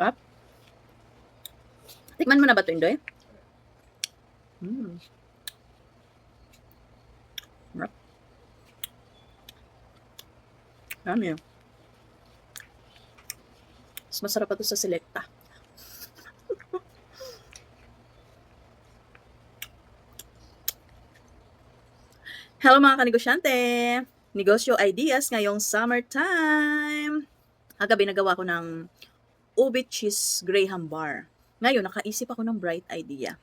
Sarap. Tikman mo na ba ito, Indoy? Mm. Sarap. Dami. Mas masarap ito sa Selecta. Hello mga kanegosyante! Negosyo ideas ngayong summertime! Kagabi nagawa ko ng ube cheese graham bar. Ngayon, nakaisip ako ng bright idea.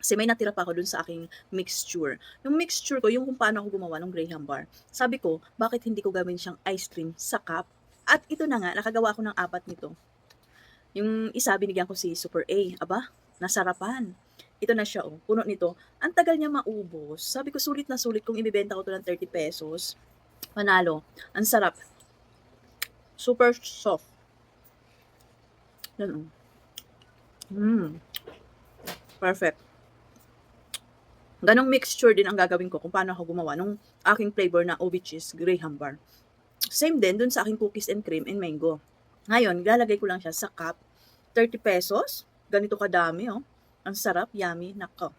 Kasi may natira pa ako dun sa aking mixture. Yung mixture ko, yung kung paano ako gumawa ng graham bar. Sabi ko, bakit hindi ko gawin siyang ice cream sa cup? At ito na nga, nakagawa ako ng apat nito. Yung isa, binigyan ko si Super A. Aba, nasarapan. Ito na siya, oh. Puno nito. Ang tagal niya maubos. Sabi ko, sulit na sulit kung ibibenta ko to ng 30 pesos. Panalo. Ang sarap. Super soft. Yan, oh. Mm. Perfect. Ganong mixture din ang gagawin ko kung paano ako gumawa nung aking flavor na OB cheese graham bar. Same din dun sa aking cookies and cream and mango. Ngayon, lalagay ko lang siya sa cup. 30 pesos. Ganito kadami, oh. Ang sarap, yummy, nako.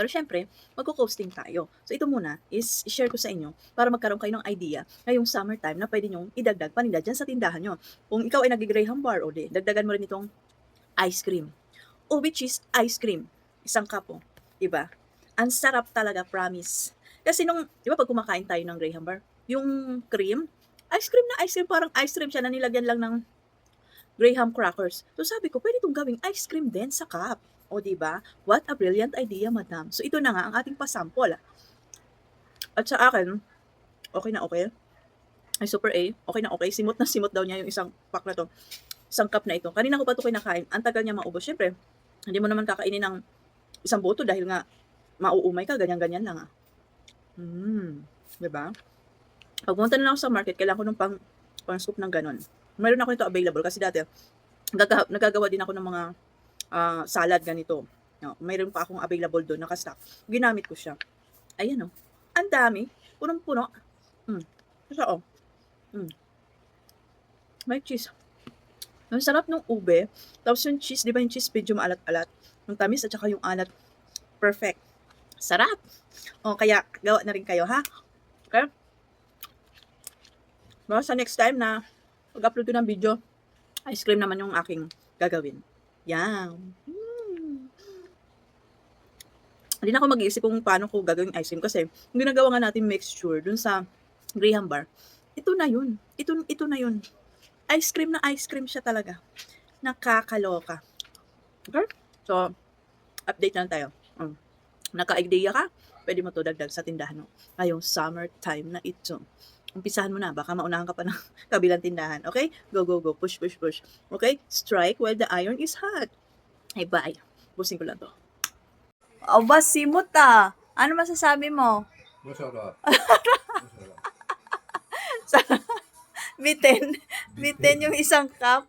Pero syempre, magko-coasting tayo. So ito muna is i-share ko sa inyo para magkaroon kayo ng idea ngayong summertime na pwede nyong idagdag paninda dyan sa tindahan nyo. Kung ikaw ay nag-graham bar o di, dagdagan mo rin itong ice cream. O which is ice cream. Isang kapo. Diba? Ang sarap talaga, promise. Kasi nung, di ba pag kumakain tayo ng graham bar, yung cream, ice cream na ice cream, parang ice cream siya na nilagyan lang ng graham crackers. So sabi ko, pwede itong gawing ice cream din sa cup. O di ba? What a brilliant idea, madam. So ito na nga ang ating pasample. At sa akin, okay na okay. Ay, super A, okay na okay. Simot na simot daw niya yung isang pack na to. Isang cup na ito. Kanina ko pa ito kinakain. Ang tagal niya maubos. Siyempre, hindi mo naman kakainin ng isang buto dahil nga mauumay ka, ganyan-ganyan lang ah. Hmm, 'di ba? Na ako sa market, kailangan ko ng pang, pang scoop ng ganon. Meron ako ito available kasi dati, nagaga- nagagawa din ako ng mga ah, salad ganito. No, mayroon pa akong available doon, nakastock. Ginamit ko siya. Ayan oh. Ang dami. Punong-puno. Mm. Ito oh. Mm. May cheese. Ang sarap ng ube. Tapos yung cheese, di ba yung cheese medyo maalat-alat. Yung tamis at saka yung alat. Perfect. Sarap. O, kaya gawa na rin kayo, ha? Okay? Baka sa next time na pag-upload ko ng video, ice cream naman yung aking gagawin. Yan. Mm. Hindi na ako mag-iisip kung paano ko gagawin ice cream kasi yung ginagawa nga natin mixture dun sa graham bar, ito na yun. Ito, ito na yun. Ice cream na ice cream siya talaga. Nakakaloka. Okay? So, update lang tayo. Um, naka-idea ka? Pwede mo to dagdag sa tindahan mo. Ngayong summertime na ito. Umpisahan mo na. Baka maunahan ka pa ng kabilang tindahan. Okay? Go, go, go. Push, push, push. Okay? Strike while the iron is hot. Ay, bye. Busing ko lang to. Aba, simot ah. Ano masasabi mo? Masarap. Biten. Biten yung isang cup.